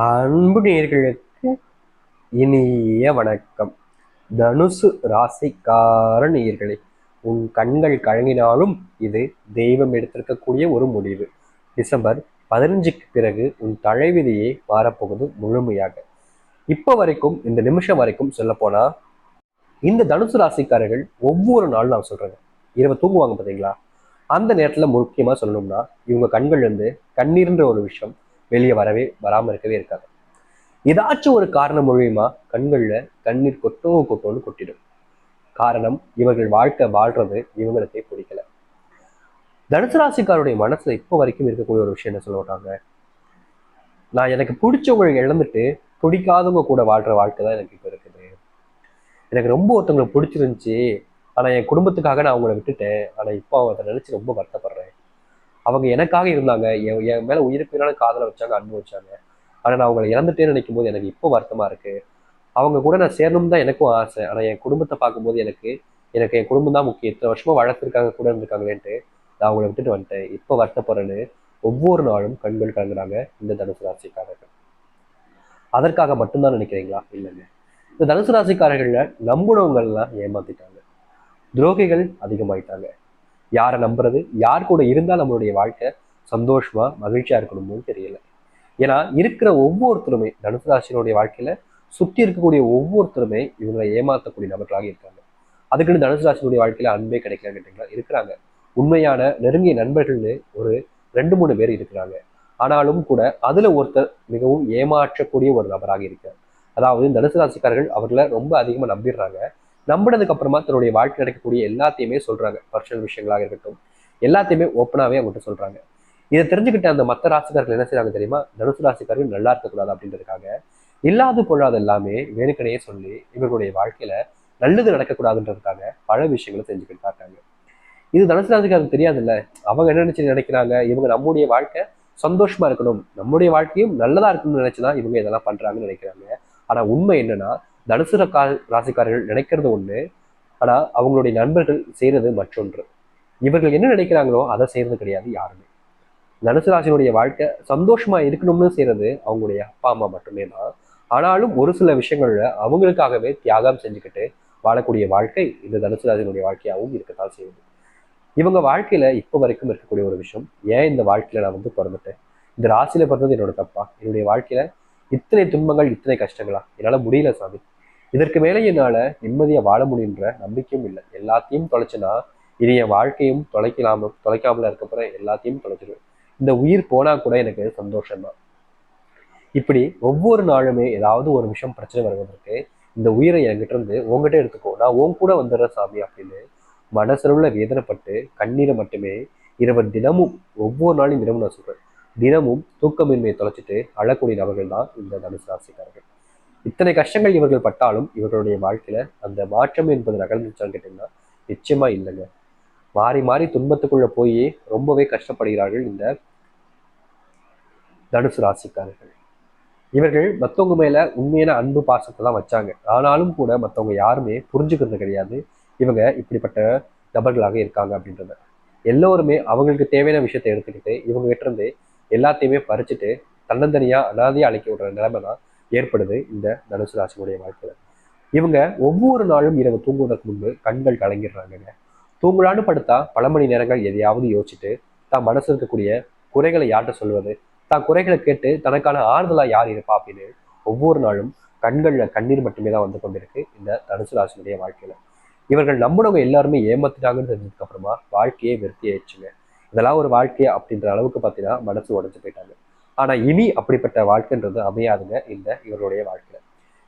அன்பு நேர்களுக்கு இனிய வணக்கம். தனுசு ராசிக்கார நேர்களே உன் கண்கள் கழங்கினாலும் இது தெய்வம் எடுத்திருக்கக்கூடிய ஒரு முடிவு. டிசம்பர் பதினஞ்சுக்கு பிறகு உன் தலைவிதியே மாறப்போகுது முழுமையாக. இப்போ வரைக்கும் இந்த நிமிஷம் வரைக்கும் சொல்ல போனா இந்த தனுசு ராசிக்காரர்கள் ஒவ்வொரு நாளும் நான் சொல்றேங்க. இரவு தூங்குவாங்க பார்த்தீங்களா அந்த நேரத்துல முக்கியமா சொல்லணும்னா இவங்க கண்கள்லேருந்து கண்ணீர்ன்ற ஒரு விஷயம் வெளியே வரவே வராமல் இருக்கவே இருக்காது. ஏதாச்சும் ஒரு காரணம் மூலியமா கண்கள்ல கண்ணீர் கொட்டோ கொட்டோன்னு கொட்டிடும். காரணம் இவர்கள் வாழ்க்கை வாழ்றது இவங்களுக்கே பிடிக்கல தனுசு ராசிக்காருடைய மனசுல இப்போ வரைக்கும் இருக்கக்கூடிய ஒரு விஷயம் என்ன சொல்லுவாங்க நான் எனக்கு பிடிச்சவங்களை இழந்துட்டு பிடிக்காதவங்க கூட வாழ்ற வாழ்க்கை தான் எனக்கு இப்போ இருக்குது. எனக்கு ரொம்ப ஒருத்தவங்களை பிடிச்சிருந்துச்சு. ஆனால் என் குடும்பத்துக்காக நான் அவங்கள விட்டுட்டேன். ஆனால் இப்போ அதை நினச்சி ரொம்ப வருத்தப்படுறேன். அவங்க எனக்காக இருந்தாங்க. என் என் மேலே உயிருக்கு மேலான காதலை வச்சாங்க அன்பு வச்சாங்க. ஆனால் நான் அவங்களை இறந்துட்டேன்னு நினைக்கும் போது எனக்கு இப்போ வருத்தமாக இருக்குது அவங்க கூட நான் சேரணும் தான் எனக்கும் ஆசை. ஆனால் என் குடும்பத்தை பார்க்கும்போது எனக்கு எனக்கு என் குடும்பம் தான் முக்கியம். இத்தனை வருஷமாக வளர்த்துருக்காங்க கூட இருந்திருக்காங்களேன்ட்டு நான் அவங்கள விட்டுட்டு வந்துட்டேன். இப்போ வருத்தப்படுறேன்னு ஒவ்வொரு நாளும் கண்கள் கலங்குறாங்க இந்த தனுசு ராசிக்காரர்கள். அதற்காக மட்டும்தான் நினைக்கிறீங்களா? இல்லைங்க. இந்த தனுசு ராசிக்காரர்களில் நம்புனவங்கள்லாம் ஏமாத்திட்டாங்க. துரோகிகள் அதிகமாயிட்டாங்க. யாரை நம்புறது யார் கூட இருந்தால் நம்மளுடைய வாழ்க்கை சந்தோஷமா மகிழ்ச்சியா இருக்கணும்னு தெரியல. ஏன்னா இருக்கிற ஒவ்வொருத்தருமே தனுசு ராசியினுடைய வாழ்க்கையில சுத்தி இருக்கக்கூடிய ஒவ்வொருத்தருமே இவங்களை ஏமாத்தக்கூடிய நபர்களாக இருக்காங்க. அதுக்குன்னு தனுசு ராசியினுடைய வாழ்க்கையில அன்பே கிடைக்கல கேட்டீங்களா? இருக்கிறாங்க. உண்மையான நெருங்கிய நண்பர்கள்னு ஒரு ரெண்டு மூணு பேர் இருக்கிறாங்க. ஆனாலும் கூட அதுல ஒருத்தர் மிகவும் ஏமாற்றக்கூடிய ஒரு நபராக இருக்கார். அதாவது தனுசு ராசிக்காரர்கள் அவர்களை ரொம்ப அதிகமா நம்பிடுறாங்க. நம்பினதுக்கு அப்புறமா தன்னுடைய வாழ்க்கை நடக்கக்கூடிய எல்லாத்தையுமே சொல்றாங்க. பர்சனல் விஷயங்களாக இருக்கட்டும். எல்லாத்தையுமே ஓப்பனாகவே அவங்ககிட்ட சொல்றாங்க. இதை தெரிஞ்சுக்கிட்ட அந்த மற்ற ராசிக்காரர்கள் என்ன செய்யறாங்க தெரியுமா? தனுசு ராசிக்காரர்கள் நல்லா இருக்கக்கூடாது அப்படின்றதுக்காக இல்லாது பொல்லாத எல்லாமே வேணுக்கனையே சொல்லி இவர்களுடைய வாழ்க்கையில நல்லது நடக்கக்கூடாதுன்றதுக்காக பல விஷயங்களை செஞ்சுக்கிட்டு இருக்காங்க. இது தனுசு ராசிக்காரருக்கு தெரியாதுல்ல. அவங்க என்ன நினைச்சு நினைக்கிறாங்க? இவங்க நம்முடைய வாழ்க்கை சந்தோஷமா இருக்கணும். நம்முடைய வாழ்க்கையும் நல்லதா இருக்கணும்னு நினைச்சுதான் இவங்க இதெல்லாம் பண்றாங்கன்னு நினைக்கிறாங்க. ஆனா உண்மை என்னன்னா தனுசு ரக்கா ராசிக்காரர்கள் நினைக்கிறது ஒண்ணு ஆனால் அவங்களுடைய நண்பர்கள் செய்யறது மற்றொன்று. இவர்கள் என்ன நினைக்கிறாங்களோ அதை செய்யறது கிடையாது யாருமே. தனுசு ராசியினுடைய வாழ்க்கை சந்தோஷமா இருக்கணும்னு செய்யறது அவங்களுடைய அப்பா அம்மா மட்டுமே தான். ஆனாலும் ஒரு சில விஷயங்கள்ல அவங்களுக்காகவே தியாகம் செஞ்சுக்கிட்டு வாழக்கூடிய வாழ்க்கை இந்த தனுசு ராசியினுடைய வாழ்க்கையாகவும் இருக்கத்தான் செய்யுது. இவங்க வாழ்க்கையில இப்போ வரைக்கும் இருக்கக்கூடிய ஒரு விஷயம் ஏன் இந்த வாழ்க்கையில நான் வந்து பிறந்துட்டேன்? இந்த ராசியில பிறந்தது என்னோட தப்பா? என்னுடைய வாழ்க்கையில இத்தனை துன்பங்கள் இத்தனை கஷ்டங்களா? என்னால முடியல சாமி. இதற்கு மேலே என்னால் நிம்மதியை வாழ முடியுன்ற நம்பிக்கையும் இல்லை. எல்லாத்தையும் தொலைச்சுனா இனி என் வாழ்க்கையும் தொலைக்கலாம தொலைக்காமல இருக்கப்பற எல்லாத்தையும் தொலைச்சிடுவேன் இந்த உயிர் போனால் கூட எனக்கு சந்தோஷம்தான். இப்படி ஒவ்வொரு நாளுமே ஏதாவது ஒரு விஷயம் பிரச்சனை வருவதற்கு இந்த உயிரை என்கிட்ட இருந்து உங்ககிட்ட எடுத்துக்கோ. நான் உன் கூட வந்துடுறேன் சாமி அப்படின்னு மனசளவுல வேதனைப்பட்டு கண்ணீரை மட்டுமே இரவு தினமும் ஒவ்வொரு நாளும் தினமும் நான் சொல்கிறேன் தினமும் தூக்கமின்மையை தொலைச்சிட்டு அழக்கூடிய நபர்கள் தான் இந்த தனுசு ராசிக்காரர்கள். இத்தனை கஷ்டங்கள் இவர்கள் பட்டாலும் இவர்களுடைய வாழ்க்கையில அந்த மாற்றம் என்பது நகர்ந்துச்சான்னு கேட்டீங்கன்னா நிச்சயமா இல்லைங்க. மாறி மாறி துன்பத்துக்குள்ள போய் ரொம்பவே கஷ்டப்படுகிறார்கள் இந்த தனுசு ராசிக்காரர்கள். இவர்கள் மற்றவங்க மேல உண்மையான அன்பு பாசத்தை தான் வச்சாங்க. ஆனாலும் கூட மற்றவங்க யாருமே புரிஞ்சுக்கிறது கிடையாது. இவங்க இப்படிப்பட்ட நபர்களாக இருக்காங்க அப்படின்றத. எல்லோருமே அவங்களுக்கு தேவையான விஷயத்தை எடுத்துக்கிட்டு இவங்க கிட்ட இருந்து எல்லாத்தையுமே பறிச்சுட்டு தன்னந்தனியா அனாதையா அழைக்க விடுற நிலைமை தான் ஏற்படுது இந்த தனுசு ராசினுடைய வாழ்க்கையில். இவங்க ஒவ்வொரு நாளும் இரவு தூங்குவதற்கு முன்பு கண்கள் கலங்கிடுறாங்கங்க. தூங்கலான்னு படுத்தா பல மணி நேரங்கள் எதையாவது யோசிச்சுட்டு தான் மனசு இருக்கக்கூடிய குறைகளை யார்கிட்ட சொல்வது? தான் குறைகளை கேட்டு தனக்கான ஆறுதலாக யார் இருப்பா அப்படின்னு ஒவ்வொரு நாளும் கண்களில் கண்ணீர் மட்டுமே தான் வந்து கொண்டிருக்கு இந்த தனுசு ராசினுடைய வாழ்க்கையில். இவர்கள் நம்பினவங்க எல்லாருமே ஏமாத்திட்டாங்கன்னு தெரிஞ்சதுக்கப்புறமா வாழ்க்கையே வெறுத்தி ஆயிடுச்சுங்க இதெல்லாம் ஒரு வாழ்க்கை அப்படின்ற அளவுக்கு பார்த்தீங்கன்னா மனசு உடஞ்சு போயிட்டாங்க. ஆனா இனி அப்படிப்பட்ட வாழ்க்கைன்றது அமையாதுங்க இந்த இவருடைய வாழ்க்கையில.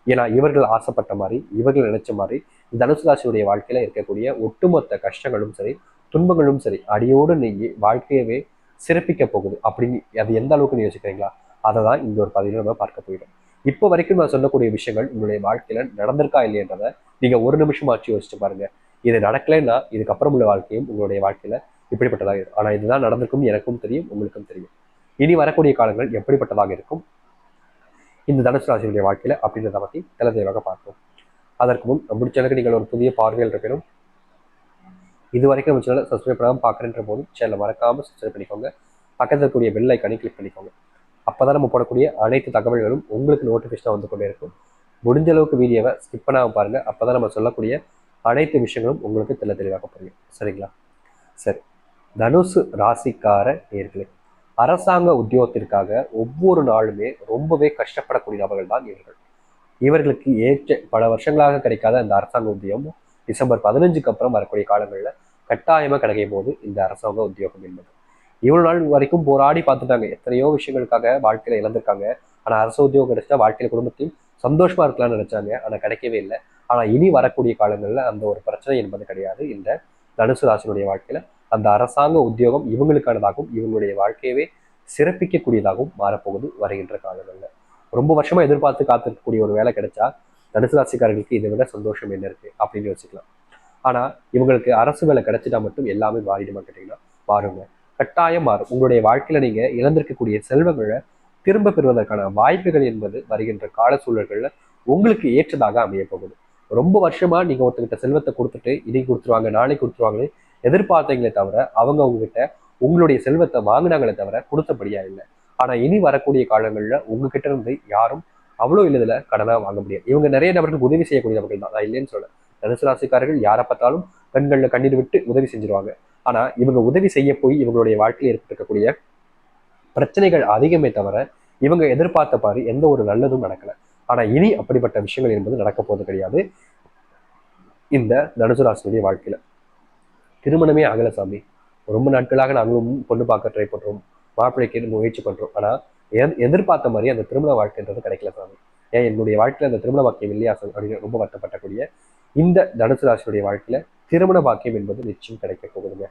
ஏன்னா இவர்கள் ஆசைப்பட்ட மாதிரி இவர்கள் நினைச்ச மாதிரி தனுசு ராசியுடைய வாழ்க்கையில இருக்கக்கூடிய ஒட்டுமொத்த கஷ்டங்களும் சரி துன்பங்களும் சரி அடியோடு நீங்கி வாழ்க்கையவே சிறப்பிக்க போகுது. அப்படின்னு அது எந்த அளவுக்கு யோசிக்கிறீங்களா? அதை தான் இந்த ஒரு பதிவில் நம்ம பார்க்க போயிடும் இப்போ வரைக்கும் நான் சொல்லக்கூடிய விஷயங்கள் உங்களுடைய வாழ்க்கையில நடந்திருக்கா இல்லையன்றதை நீங்க ஒரு நிமிஷம் ஆச்சு யோசிச்சு பாருங்க. இது நடக்கலைன்னா இதுக்கப்புறம் உள்ள வாழ்க்கையும் உங்களுடைய வாழ்க்கையில இப்படிப்பட்டதாக இருக்கும் ஆனா இதுதான் நடந்திருக்கும் எனக்கும் தெரியும் உங்களுக்கும் தெரியும். இனி வரக்கூடிய காலங்கள் எப்படிப்பட்டதாக இருக்கும்? இந்த தனுசு ராசியுடைய வாழ்க்கையில் அப்படின்றத பற்றி தெளிவாக பார்ப்போம். அதற்கு முன் நம்ம சேனலுக்கு நீங்கள் ஒரு புதிய பார்வையில் இருக்கணும் இது வரைக்கும் நம்ம சேனலை சப்ஸ்கிரைப் பண்ணாமல் பார்க்குறன்ற போதும் சேனலை மறக்காமல் சப்ஸ்கிரைப் பண்ணிக்கோங்க. பக்கத்தில் இருக்கக்கூடிய பெல் ஐக்கானே கிளிக் பண்ணிக்கோங்க. அப்பதான் நம்ம போடக்கூடிய அனைத்து தகவல்களும் உங்களுக்கு நோட்டிஃபிகேஷனாக வந்து கொண்டே இருக்கும். முடிஞ்ச அளவுக்கு வீடியோவை ஸ்கிப் பண்ணாமல் பாருங்க. அப்பதான் நம்ம சொல்லக்கூடிய அனைத்து விஷயங்களும் உங்களுக்கு தெள்ள தெளிவாக புரியும். சரிங்களா? சரி. தனுசு ராசிக்கார நேர்களை அரசாங்க உத்தியோகத்திற்காக ஒவ்வொரு நாளுமே ரொம்பவே கஷ்டப்படக்கூடிய நபர்கள் தான் இவர்கள். இவர்களுக்கு ஏற்ற பல வருஷங்களாக கிடைக்காத அந்த அரசாங்க உத்தியோகம் டிசம்பர் பதினஞ்சுக்கு அப்புறம் வரக்கூடிய காலங்களில் கட்டாயமாக கிடைக்கும் போது இந்த அரசாங்க உத்தியோகம் என்பது. இவ்வளவு நாள் வரைக்கும் போராடி பார்த்துட்டாங்க. எத்தனையோ விஷயங்களுக்காக வாழ்க்கையில இழந்திருக்காங்க. ஆனா அரசு உத்தியோகம் கிடைச்சா வாழ்க்கையில குடும்பத்தையும் சந்தோஷமா இருக்கலாம்னு நினைச்சாங்க. ஆனா கிடைக்கவே இல்லை. ஆனா இனி வரக்கூடிய காலங்கள்ல அந்த ஒரு பிரச்சனை என்பது கிடையாது. இந்த தனுசு ராசினுடைய வாழ்க்கையில அந்த அரசாங்க உத்தியோகம் இவங்களுக்கானதாகவும் இவங்களுடைய வாழ்க்கையவே சிறப்பிக்கக்கூடியதாகவும் மாறப்போகுது வருகின்ற காலங்களில். ரொம்ப வருஷமா எதிர்பார்த்து காத்திருக்கக்கூடிய ஒரு வேலை கிடைச்சா தனுசு ராசிக்காரர்களுக்கு இதை விட சந்தோஷம் என்ன இருக்கு? அப்படின்னு யோசிக்கலாம். ஆனா இவங்களுக்கு அரசு வேலை கிடைச்சிட்டா மட்டும் எல்லாமே மாறிடுமா கேட்டீங்கன்னா மாறுங்க. கட்டாயம் மாறும். உங்களுடைய வாழ்க்கையில நீங்க இழந்திருக்கக்கூடிய செல்வங்களை திரும்ப பெறுவதற்கான வாய்ப்புகள் என்பது வருகின்ற கால சூழல்கள்ல உங்களுக்கு ஏற்றதாக அமைய போகுது ரொம்ப வருஷமா நீங்க ஒருத்தர்கிட்ட செல்வத்தை கொடுத்துட்டு இன்னைக்கு கொடுத்துருவாங்க நாளைக்கு கொடுத்துருவாங்களே எதிர்பார்த்தீங்களே தவிர அவங்க உங்ககிட்ட உங்களுடைய செல்வத்தை வாங்கினாங்களே தவிர கொடுத்தபடியா இல்லை. ஆனா இனி வரக்கூடிய காலங்கள்ல உங்ககிட்ட இருந்து யாரும் அவ்வளோ எளிதில் கடனாக வாங்க முடியாது. இவங்க நிறைய நபர்களுக்கு உதவி செய்யக்கூடிய நபர்கள் தான். நான் இல்லைன்னு சொல்ல தனுசு ராசிக்காரர்கள் யாரை பார்த்தாலும் கண்களில் கண்ணீர் விட்டு உதவி செஞ்சிருவாங்க. ஆனா இவங்க உதவி செய்ய போய் இவங்களுடைய வாழ்க்கையில் ஏற்பட்டிருக்கக்கூடிய பிரச்சனைகள் அதிகமே தவிர இவங்க எதிர்பார்த்த பாரு எந்த ஒரு நல்லதும் நடக்கல. ஆனா இனி அப்படிப்பட்ட விஷயங்கள் என்பது நடக்க போவது கிடையாது. இந்த தனுசு ராசியுடைய வாழ்க்கையில. திருமணமே ஆகலை சாமி. ரொம்ப நாட்களாக நாங்களும் பொண்ணு பார்க்க ட்ரை பண்ணுறோம் மாப்பிள்ளைக்கு முயற்சி பண்ணுறோம் ஆனால் எதிர்பார்த்த மாதிரி அந்த திருமண வாழ்க்கைன்றது கிடைக்கல சாமி. ஏன் என்னுடைய வாழ்க்கையில் அந்த திருமண பாக்கியம் இல்லையா அப்படின்னு ரொம்ப வருத்தப்பட்டக்கூடிய இந்த தனுசு ராசியுடைய வாழ்க்கையில் திருமண பாக்கியம் என்பது நிச்சயம் கிடைக்க போகுதுங்க.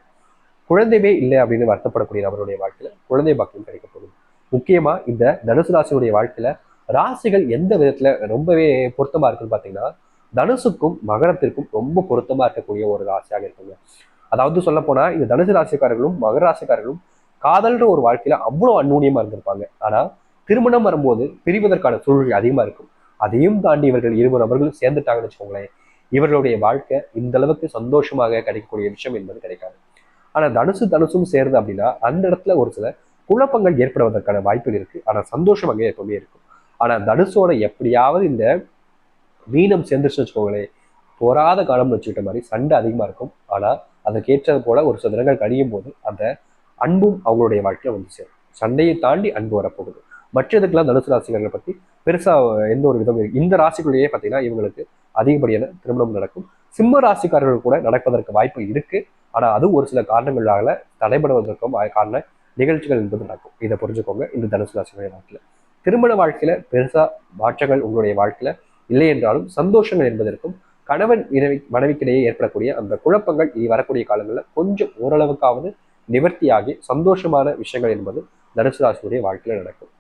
குழந்தைவே இல்லை அப்படின்னு வருத்தப்படக்கூடிய நபருடைய வாழ்க்கையில் குழந்தை பாக்கியம் கிடைக்க போகுது. முக்கியமா இந்த தனுசு ராசியுடைய வாழ்க்கையில ராசிகள் எந்த விதத்தில் ரொம்பவே பொருத்தமா இருக்குன்னு பார்த்தீங்கன்னா தனுசுக்கும் மகரத்திற்கும் ரொம்ப பொருத்தமா இருக்கக்கூடிய ஒரு ராசியாக இருக்குங்க. அதாவது சொல்ல போனா இந்த தனுசு ராசிக்காரர்களும் மகர ராசிக்காரர்களும் காதல்ன்ற ஒரு வாழ்க்கையில அவ்வளோ அந்நூன்யமா இருந்திருப்பாங்க. ஆனா திருமணம் வரும்போது பிரிவதற்கான சூழ்நிலை அதிகமா இருக்கும். அதையும் தாண்டி இவர்கள் இருபது நபர்களும் சேர்ந்துட்டாங்கன்னு வச்சுக்கோங்களேன். இவர்களுடைய வாழ்க்கை இந்த அளவுக்கு சந்தோஷமாக கிடைக்கக்கூடிய விஷயம் என்பது கிடைக்காது. ஆனா தனுசு தனுசும் சேருது அப்படின்னா அந்த இடத்துல ஒரு சில குழப்பங்கள் ஏற்படுவதற்கான வாய்ப்புகள் இருக்கு. ஆனா சந்தோஷம் அங்கே எப்பவுமே இருக்கும். ஆனா தனுசோட எப்படியாவது இந்த மீனம் சேர்ந்துருச்சுன்னு வச்சுக்கோங்களேன். போராத காலம்னு வச்சுக்கிட்ட மாதிரி சண்டை அதிகமா இருக்கும். ஆனா அதற்கேற்றது போல ஒரு சில தினங்கள் கழியும் போது அந்த அன்பும் அவங்களுடைய வாழ்க்கையில் வந்து சேரும். சண்டையை தாண்டி அன்பு வரப்போகுது. மற்றதுக்கெல்லாம் தனுசு ராசிகளை பத்தி பெருசா எந்த ஒரு விதம் இந்த ராசிக்குள்ளேயே பார்த்தீங்கன்னா இவங்களுக்கு அதிகப்படியான திருமணம் நடக்கும். சிம்ம ராசிக்காரர்கள் கூட நடப்பதற்கு வாய்ப்பு இருக்கு. ஆனா அது ஒரு சில காரணங்களால தடைபடுவதற்கும் காரண நிகழ்ச்சிகள் என்பது நடக்கும். இதை புரிஞ்சுக்கோங்க. இந்த தனுசு ராசிகளுடைய வாழ்க்கையில திருமண வாழ்க்கையில பெருசா மாற்றங்கள் உங்களுடைய வாழ்க்கையில இல்லை என்றாலும் சந்தோஷங்கள் என்பதற்கும் கணவன் இணை மனைவிக்கிடையே ஏற்படக்கூடிய அந்த குழப்பங்கள் இனி வரக்கூடிய காலங்களில் கொஞ்சம் ஓரளவுக்காவது நிவர்த்தியாகி சந்தோஷமான விஷயங்கள் என்பது தனுசு ராசியுடைய நடக்கும்.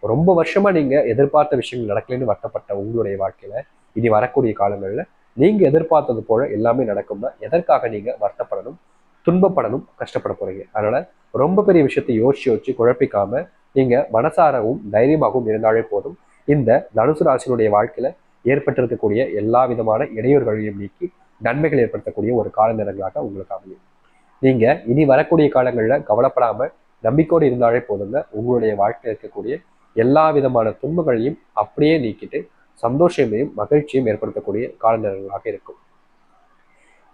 ரொம்ப வருஷமா நீங்க எதிர்பார்த்த விஷயங்கள் நடக்கலைன்னு வருத்தப்பட்ட உங்களுடைய வாழ்க்கையில இனி வரக்கூடிய காலங்களில் நீங்க எதிர்பார்த்தது போல எல்லாமே நடக்கும்னா எதற்காக நீங்க வருத்தப்படணும் துன்பப்படணும் கஷ்டப்பட போறீங்க? அதனால ரொம்ப பெரிய விஷயத்தை யோசிச்சு யோசிச்சு குழப்பிக்காம நீங்க மனசாரவும் தைரியமாகவும் இருந்தாலே போதும். இந்த தனுசு ராசியினுடைய வாழ்க்கையில ஏற்பட்டிருக்கக்கூடிய எல்லா விதமான இடையூறுகளையும் நீக்கி நன்மைகள் ஏற்படுத்தக்கூடிய ஒரு கால நேரங்களாக உங்களுக்கு அமையும். நீங்க இனி வரக்கூடிய காலங்களில் கவலைப்படாம நம்பிக்கையோடு இருந்தாலே போதுங்க. உங்களுடைய வாழ்க்கையில் இருக்கக்கூடிய எல்லா விதமான துன்பங்களையும் அப்படியே நீக்கிட்டு சந்தோஷமையும் மகிழ்ச்சியும் ஏற்படுத்தக்கூடிய கால நேரங்களாக இருக்கும்.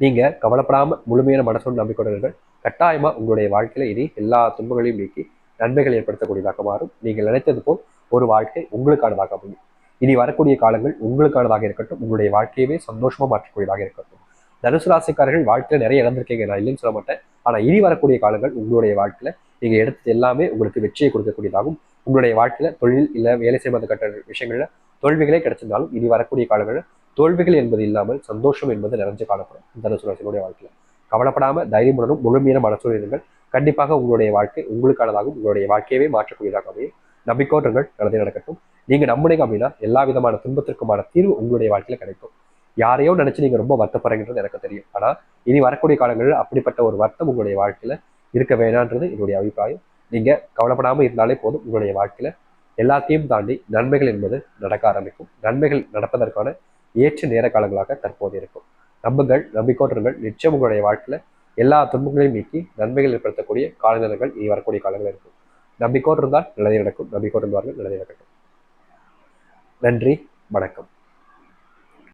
நீங்க கவலைப்படாம முழுமையான மனசோடு நம்பிக்கையுடன் கட்டாயமா உங்களுடைய வாழ்க்கையில இனி எல்லா துன்பங்களையும் நீக்கி நன்மைகள் ஏற்படுத்தக்கூடியதாக மாறும். நீங்கள் நினைத்தது போல் ஒரு வாழ்க்கை உங்களுக்கானதாக அமையும். இனி வரக்கூடிய காலங்கள் உங்களுக்கானதாக இருக்கட்டும் உங்களுடைய வாழ்க்கையவே சந்தோஷமா மாற்றக்கூடியதாக இருக்கட்டும். தனுசு ராசிக்காரர்கள் வாழ்க்கையில நிறைய இழந்திருக்கீங்க நான் இல்லைன்னு சொல்ல மாட்டேன். ஆனா இனி வரக்கூடிய காலங்கள் உங்களுடைய வாழ்க்கையில நீங்க எடுத்தது எல்லாமே உங்களுக்கு வெற்றியை கொடுக்கக்கூடியதாகவும் உங்களுடைய வாழ்க்கையில தொழில் இல்ல வேலை செய்வது கட்ட விஷயங்கள்ல தோல்விகளே கிடைச்சிருந்தாலும் இனி வரக்கூடிய காலங்களில் தோல்விகள் என்பது இல்லாமல் சந்தோஷம் என்பது நிறைஞ்சு காணப்படும். தனுசு ராசியினுடைய வாழ்க்கையில. கவலைப்படாம தைரியமுடனும் முழுமையான மனசோடு இருங்கள் கண்டிப்பாக உங்களுடைய வாழ்க்கை உங்களுக்கானதாகவும் உங்களுடைய வாழ்க்கையவே மாற்றக்கூடியதாக அமையும். நம்பிக்கோட்டங்கள் நல்லதே நடக்கட்டும். நீங்க நம்புனீங்க அப்படின்னா எல்லா விதமான துன்பத்திற்குமான தீர்வு உங்களுடைய வாழ்க்கையில கிடைக்கும். யாரையோ நினைச்சு நீங்க ரொம்ப வருத்தப்படுறீங்கிறது எனக்கு தெரியும். ஆனா இனி வரக்கூடிய காலங்களில் அப்படிப்பட்ட ஒரு வருத்தம் உங்களுடைய வாழ்க்கையில இருக்க வேணான்றது என்னுடைய அபிப்பிராயம். நீங்க கவலைப்படாம இருந்தாலே போதும் உங்களுடைய வாழ்க்கையில. எல்லாத்தையும் தாண்டி நன்மைகள் என்பது நடக்க ஆரம்பிக்கும். நன்மைகள் நடப்பதற்கான ஏற்ற நேர காலங்களாக தற்போது இருக்கும். நம்புங்கள் நம்பிக்கோட்டர்கள் நிச்சயம் உங்களுடைய வாழ்க்கையில எல்லா துன்பங்களையும் நீக்கி நன்மைகள் ஏற்படுத்தக்கூடிய காலநிலைகள் இனி வரக்கூடிய காலங்கள் இருக்கும். நம்பிக்கோடு இருந்தால் நல்லதே நடக்கும். நம்பிக்கோடு இருந்தார்கள் நல்லதே நடக்கட்டும் நன்றி வணக்கம்.